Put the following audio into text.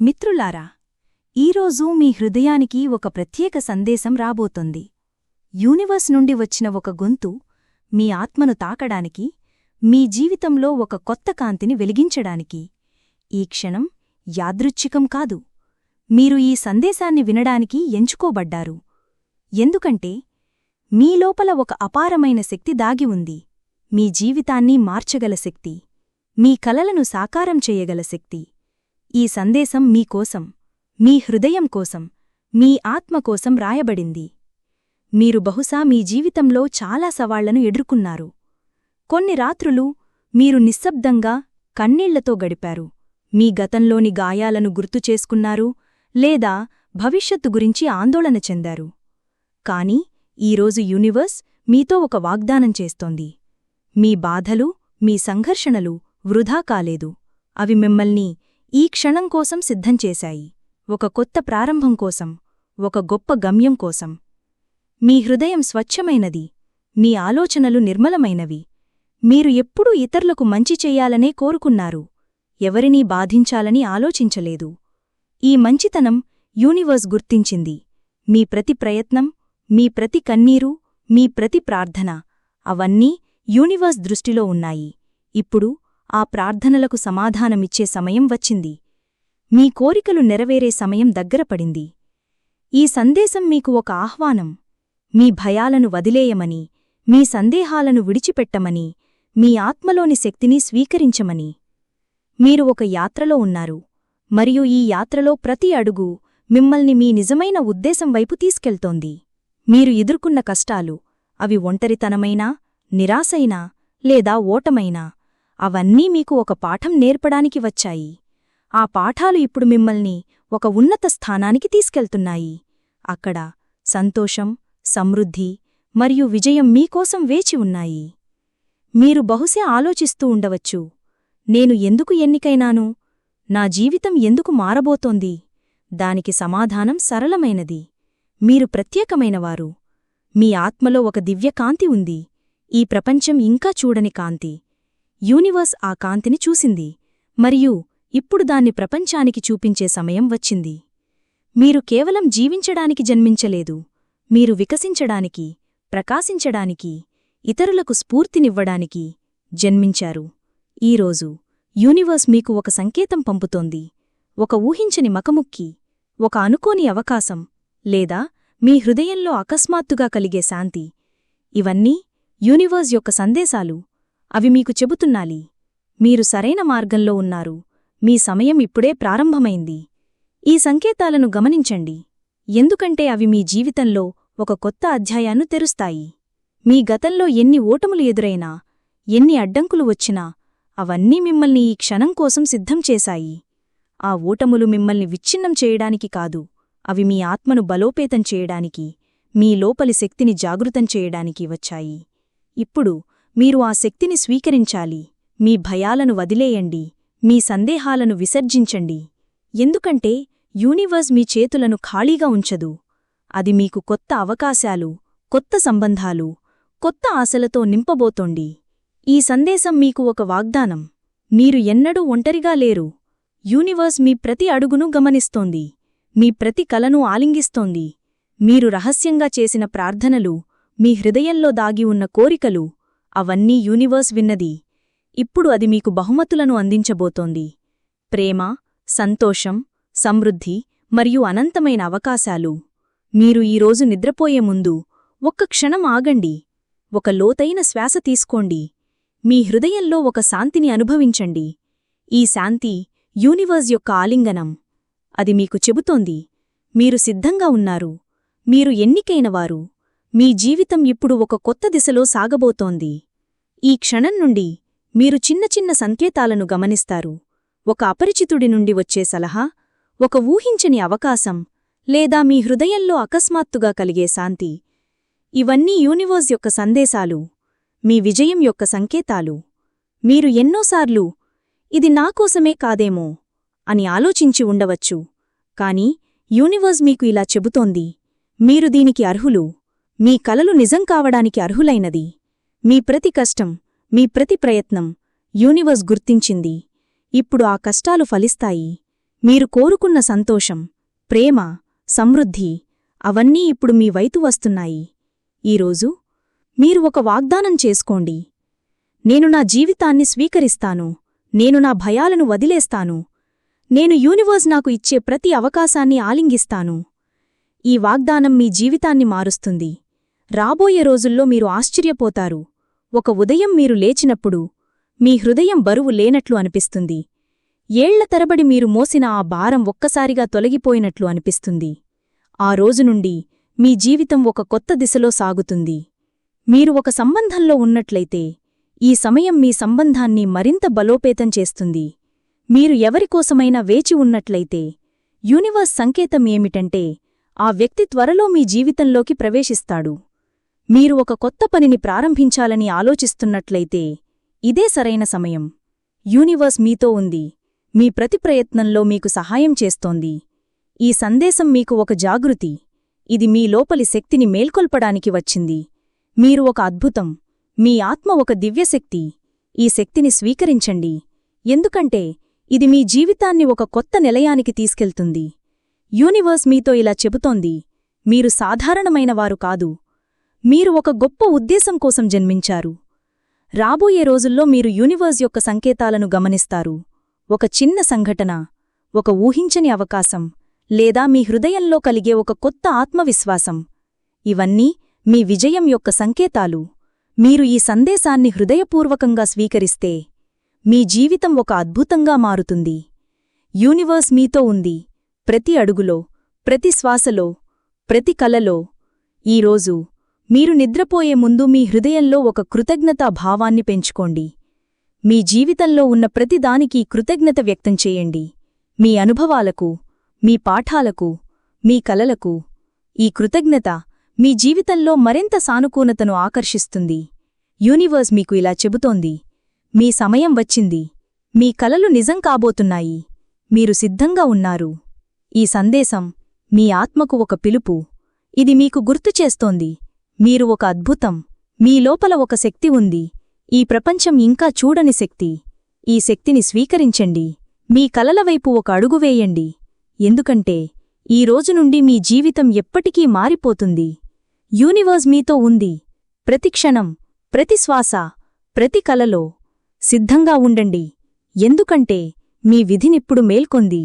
మిత్రులారా ఈరోజు మీ హృదయానికి ఒక ప్రత్యేక సందేశం రాబోతోంది. యూనివర్స్ నుండి వచ్చిన ఒక గొంతు మీ ఆత్మను తాకడానికి మీ జీవితంలో ఒక కొత్త కాంతిని వెలిగించడానికి. ఈ క్షణం యాదృచ్ఛికం కాదు. మీరు ఈ సందేశాన్ని వినడానికి ఎంచుకోబడ్డారు. ఎందుకంటే మీ లోపల ఒక అపారమైన శక్తి దాగి ఉంది. మీ జీవితాన్ని మార్చగల శక్తి. మీ కలలను సాకారం చేయగల శక్తి. ఈ సందేశం మీకోసం మీ హృదయం కోసం మీ ఆత్మ కోసం రాయబడింది. మీరు బహుశా మీ జీవితంలో చాలా సవాళ్ళను ఎదుర్కొన్నారు. కొన్ని రాత్రులు మీరు నిశ్శబ్దంగా కన్నీళ్ళతో గడిపారు. మీ గతంలోని గాయాలను గుర్తుచేసుకున్నారు లేదా భవిష్యత్తు గురించి ఆందోళన చెందారు. కాని ఈరోజు యూనివర్స్ మీతో ఒక వాగ్దానం చేస్తోంది. మీ బాధలు మీ సంఘర్షణలు వృధా కాలేదు. అవి మిమ్మల్ని ఈ క్షణం కోసం సిద్ధం చేశాయి. ఒక కొత్త ప్రారంభం కోసం ఒక గొప్ప గమ్యం కోసం. మీ హృదయం స్వచ్ఛమైనది. మీ ఆలోచనలు నిర్మలమైనవి. మీరు ఎప్పుడూ ఇతరులకు మంచి చెయ్యాలనే కోరుకున్నారు. ఎవరినీ బాధించాలని ఆలోచించలేదు. ఈ మంచితనం యూనివర్స్ గుర్తించింది. మీ ప్రతి ప్రయత్నం మీ ప్రతి కన్నీరు మీ ప్రతి ప్రార్థన అవన్నీ యూనివర్స్ దృష్టిలో ఉన్నాయి. ఇప్పుడు ఆ ప్రార్థనలకు సమాధానమిచ్చే సమయం వచ్చింది. మీ కోరికలు నెరవేరే సమయం దగ్గరపడింది ఈ సందేశం మీకు ఒక ఆహ్వానం. మీ భయాలను వదిలేయమని మీ సందేహాలను విడిచిపెట్టమని మీ ఆత్మలోని శక్తిని స్వీకరించమని. మీరు ఒక యాత్రలో ఉన్నారు. మరియు ఈ యాత్రలో ప్రతి అడుగు మిమ్మల్ని మీ నిజమైన ఉద్దేశం వైపు తీసుకెళ్తోంది. మీరు ఎదుర్కొన్న కష్టాలు అవి ఒంటరితనమైనా నిరాశైనా లేదా ఓటమైనా అవన్నీ మీకు ఒక పాఠం నేర్పడానికి వచ్చాయి. ఆ పాఠాలు ఇప్పుడు మిమ్మల్ని ఒక ఉన్నత స్థానానికి తీసుకెళ్తున్నాయి. అక్కడ సంతోషం సమృద్ధి మరియు విజయం మీకోసం వేచి ఉన్నాయి. మీరు బహుశా ఆలోచిస్తూ ఉండవచ్చు నేను ఎందుకు ఎన్నికైనాను? నా జీవితం ఎందుకు మారబోతోంది? దానికి సమాధానం సరళమైనది. మీరు ప్రత్యేకమైనవారు. మీ ఆత్మలో ఒక దివ్యకాంతి ఉంది. ఈ ప్రపంచం ఇంకా చూడని కాంతి. యూనివర్స్ ఆ కాంతిని చూసింది. మరియు ఇప్పుడు దాన్ని ప్రపంచానికి చూపించే సమయం వచ్చింది. మీరు కేవలం జీవించడానికి జన్మించలేదు. మీరు వికసించడానికి ప్రకాశించడానికి ఇతరులకు స్ఫూర్తినివ్వడానికి జన్మించారు. ఈరోజు యూనివర్స్ మీకు ఒక సంకేతం పంపుతోంది. ఒక ఊహించని మకముక్కి ఒక అనుకోని అవకాశం లేదా మీ హృదయంలో అకస్మాత్తుగా కలిగే శాంతి. ఇవన్నీ యూనివర్స్ యొక్క సందేశాలు. అవి మీకు చెబుతున్నాలి మీరు సరైన మార్గంలో ఉన్నారు. మీ సమయం ఇప్పుడే ప్రారంభమైంది. ఈ సంకేతాలను గమనించండి. ఎందుకంటే అవి మీ జీవితంలో ఒక కొత్త అధ్యాయాన్ని తెరుస్తాయి. మీ గతంలో ఎన్ని ఓటములు ఎదురైనా ఎన్ని అడ్డంకులు వచ్చినా అవన్నీ మిమ్మల్ని ఈ క్షణం కోసం సిద్ధం చేశాయి. ఆ ఓటములు మిమ్మల్ని విచ్ఛిన్నం చేయడానికి కాదు అవి మీ ఆత్మను బలోపేతం చేయడానికి మీ లోపలి శక్తిని జాగృతం చేయడానికి వచ్చాయి. ఇప్పుడు మీరు ఆ శక్తిని స్వీకరించాలి మీ భయాలను వదిలేయండి మీ సందేహాలను విసర్జించండి. ఎందుకంటే యూనివర్స్ మీ చేతులను ఖాళీగా ఉంచదు. అది మీకు కొత్త అవకాశాలు కొత్త సంబంధాలు కొత్త ఆశలతో నింపబోతోండి ఈ సందేశం మీకు ఒక వాగ్దానం. మీరు ఎన్నడూ ఒంటరిగా లేరు. యూనివర్స్ మీ ప్రతి అడుగును గమనిస్తోంది. మీ ప్రతి కలను ఆలింగిస్తోంది. మీరు రహస్యంగా చేసిన ప్రార్థనలు మీ హృదయంలో దాగి ఉన్న కోరికలు అవన్నీ యూనివర్స్ విన్నది. ఇప్పుడు అది మీకు బహుమతులను అందించబోతోంది. ప్రేమ సంతోషం సమృద్ధి మరియు అనంతమైన అవకాశాలు. మీరు ఈరోజు నిద్రపోయే ముందు ఒక్క క్షణం ఆగండి. ఒక లోతైన శ్వాస తీసుకోండి. మీ హృదయంలో ఒక శాంతిని అనుభవించండి. ఈ శాంతి యూనివర్స్ యొక్క ఆలింగనం. అది మీకు చెబుతోంది. మీరు సిద్ధంగా ఉన్నారు. మీరు ఎన్నికైనవారు. మీ జీవితం ఇప్పుడు ఒక కొత్త దిశలో సాగబోతోంది. ఈ క్షణం నుండి మీరు చిన్న చిన్న సంకేతాలను గమనిస్తారు. ఒక అపరిచితుడి నుండి వచ్చే సలహా ఒక ఊహించని అవకాశం లేదా మీ హృదయంలో అకస్మాత్తుగా కలిగే శాంతి. ఇవన్నీ యూనివర్స్ యొక్క సందేశాలు. మీ విజయం యొక్క సంకేతాలు. మీరు ఎన్నోసార్లు ఇది నాకోసమే కాదేమో అని ఆలోచించి ఉండవచ్చు. కాని యూనివర్స్ మీకు ఇలా చెబుతోంది. మీరు దీనికి అర్హులు. మీ కలలు నిజం కావడానికి అర్హులైనది. మీ ప్రతి కష్టం మీ ప్రతి ప్రయత్నం యూనివర్స్ గుర్తించింది. ఇప్పుడు ఆ కష్టాలు ఫలిస్తాయి. మీరు కోరుకున్న సంతోషం ప్రేమ సమృద్ధి అవన్నీ ఇప్పుడు మీ వైతు వస్తున్నాయి. ఈరోజు మీరు ఒక వాగ్దానం చేసుకోండి. నేను నా జీవితాన్ని స్వీకరిస్తాను. నేను నా భయాలను వదిలేస్తాను. నేను యూనివర్స్ నాకు ఇచ్చే ప్రతి అవకాశాన్ని ఆలింగిస్తాను. ఈ వాగ్దానం మీ జీవితాన్ని మారుస్తుంది. రాబోయే రోజుల్లో మీరు ఆశ్చర్యపోతారు. ఒక ఉదయం మీరు లేచినప్పుడు మీ హృదయం బరువు లేనట్లు అనిపిస్తుంది. ఏళ్ళ తరబడి మీరు మోసిన ఆ భారం ఒక్కసారిగా తొలగిపోయినట్లు అనిపిస్తుంది. ఆ రోజు నుండి మీ జీవితం ఒక కొత్త దిశలో సాగుతుంది. మీరు ఒక సంబంధంలో ఉన్నట్లయితే ఈ సమయం మీ సంబంధాన్ని మరింత బలోపేతం చేస్తుంది. మీరు ఎవరికోసమైనా వేచి ఉన్నట్లయితే యూనివర్స్ సంకేతం ఏమిటంటే ఆ వ్యక్తి త్వరలో మీ జీవితంలోకి ప్రవేశిస్తాడు. మీరు ఒక కొత్త పనిని ప్రారంభించాలని ఆలోచిస్తున్నట్లయితే ఇదే సరైన సమయం. యూనివర్స్ మీతో ఉంది. మీ ప్రతి ప్రయత్నంలో మీకు సహాయం చేస్తోంది. ఈ సందేశం మీకు ఒక జాగృతి. ఇది మీ లోపలి శక్తిని మేల్కొల్పడానికి వచ్చింది. మీరు ఒక అద్భుతం. మీ ఆత్మ ఒక దివ్యశక్తి. ఈ శక్తిని స్వీకరించండి. ఎందుకంటే ఇది మీ జీవితాన్ని ఒక కొత్త నిలయానికి తీసుకెళ్తుంది. యూనివర్స్ మీతో ఇలా చెబుతోంది. మీరు సాధారణమైనవారు కాదు. మీరు ఒక గొప్ప ఉద్దేశం కోసం జన్మించారు. రాబోయే రోజుల్లో మీరు యూనివర్స్ యొక్క సంకేతాలను గమనిస్తారు. ఒక చిన్న సంఘటన ఒక ఊహించని అవకాశం లేదా మీ హృదయంలో కలిగే ఒక కొత్త ఆత్మవిశ్వాసం. ఇవన్నీ మీ విజయం యొక్క సంకేతాలు. మీరు ఈ సందేశాన్ని హృదయపూర్వకంగా స్వీకరిస్తే మీ జీవితం ఒక అద్భుతంగా మారుతుంది. యూనివర్స్ మీతో ఉంది. ప్రతి అడుగులో ప్రతి శ్వాసలో ప్రతి కలలో ఈరోజు మీరు నిద్రపోయే ముందు మీ హృదయంలో ఒక కృతజ్ఞతా భావాన్ని పెంచుకోండి. మీ జీవితంలో ఉన్న ప్రతిదానికి కృతజ్ఞత వ్యక్తం చేయండి. మీ అనుభవాలకు మీ పాఠాలకు మీ కలలకు ఈ కృతజ్ఞత మీ జీవితంలో మరింత సానుకూలతను ఆకర్షిస్తుంది. యూనివర్స్ మీకు ఇలా చెబుతోంది. మీ సమయం వచ్చింది. మీ కలలు నిజం కాబోతున్నాయి. మీరు సిద్ధంగా ఉన్నారు. ఈ సందేశం మీ ఆత్మకు ఒక పిలుపు. ఇది మీకు గుర్తు చేస్తోంది. మీరు ఒక అద్భుతం. మీ లోపల ఒక శక్తి ఉంది. ఈ ప్రపంచం ఇంకా చూడని శక్తి. ఈ శక్తిని స్వీకరించండి. మీ కలల వైపు ఒక అడుగు వేయండి. ఎందుకంటే ఈ రోజు నుండి మీ జీవితం ఎప్పటికీ మారిపోతుంది. యూనివర్స్ మీతో ఉంది. ప్రతి క్షణం ప్రతి శ్వాస ప్రతి కలలో సిద్ధంగా ఉండండి. ఎందుకంటే మీ విధినిప్పుడు మేల్కొంది.